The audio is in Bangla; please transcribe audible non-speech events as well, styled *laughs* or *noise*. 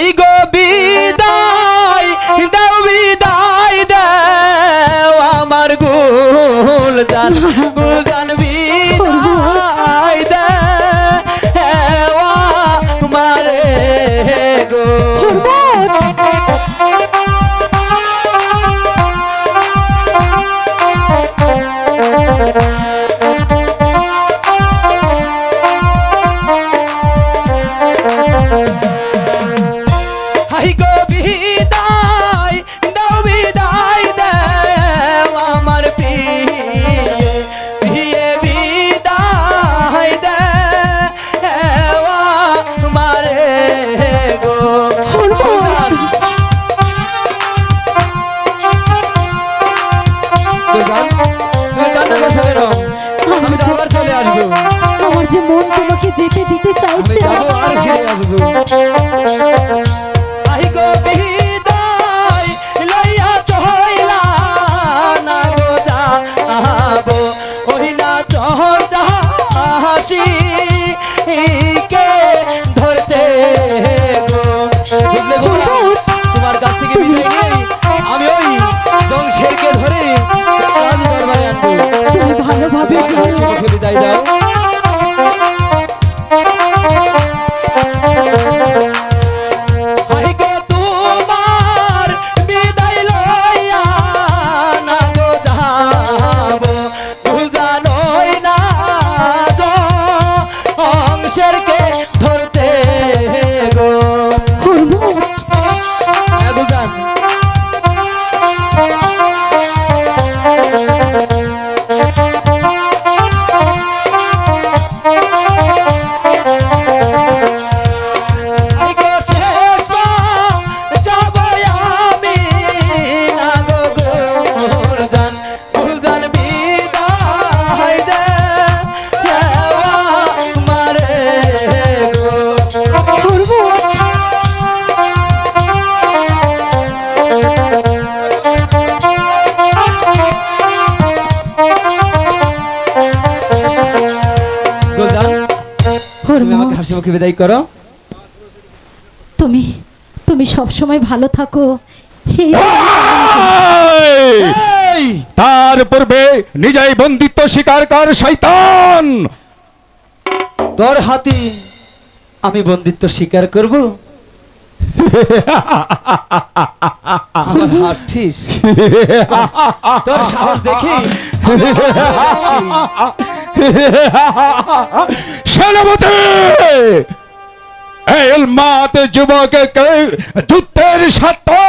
হাই গো বিদায় দাও বিদায় দাও আমার গুলজান গুলজান। আমি আবার চলে আসব। আমার যে মন তোমাকে যেতে দিতে চাইছে। যাব আর ফিরে আসব। হাসি বিদায় দাও তুমি আমাকে হাসি মুখে বিদায় করো। তুমি তুমি সব সময় ভালো থাকো! তার পূর্বে নিজেই বন্দিত্ব স্বীকার কর শৈতান তোর হাতি আমি বন্দিত্ব স্বীকার করব? আমার হাসছিস? তোর সাহস দেখি। *laughs* সেনাপতি! যুবককে যুদ্ধের সাথে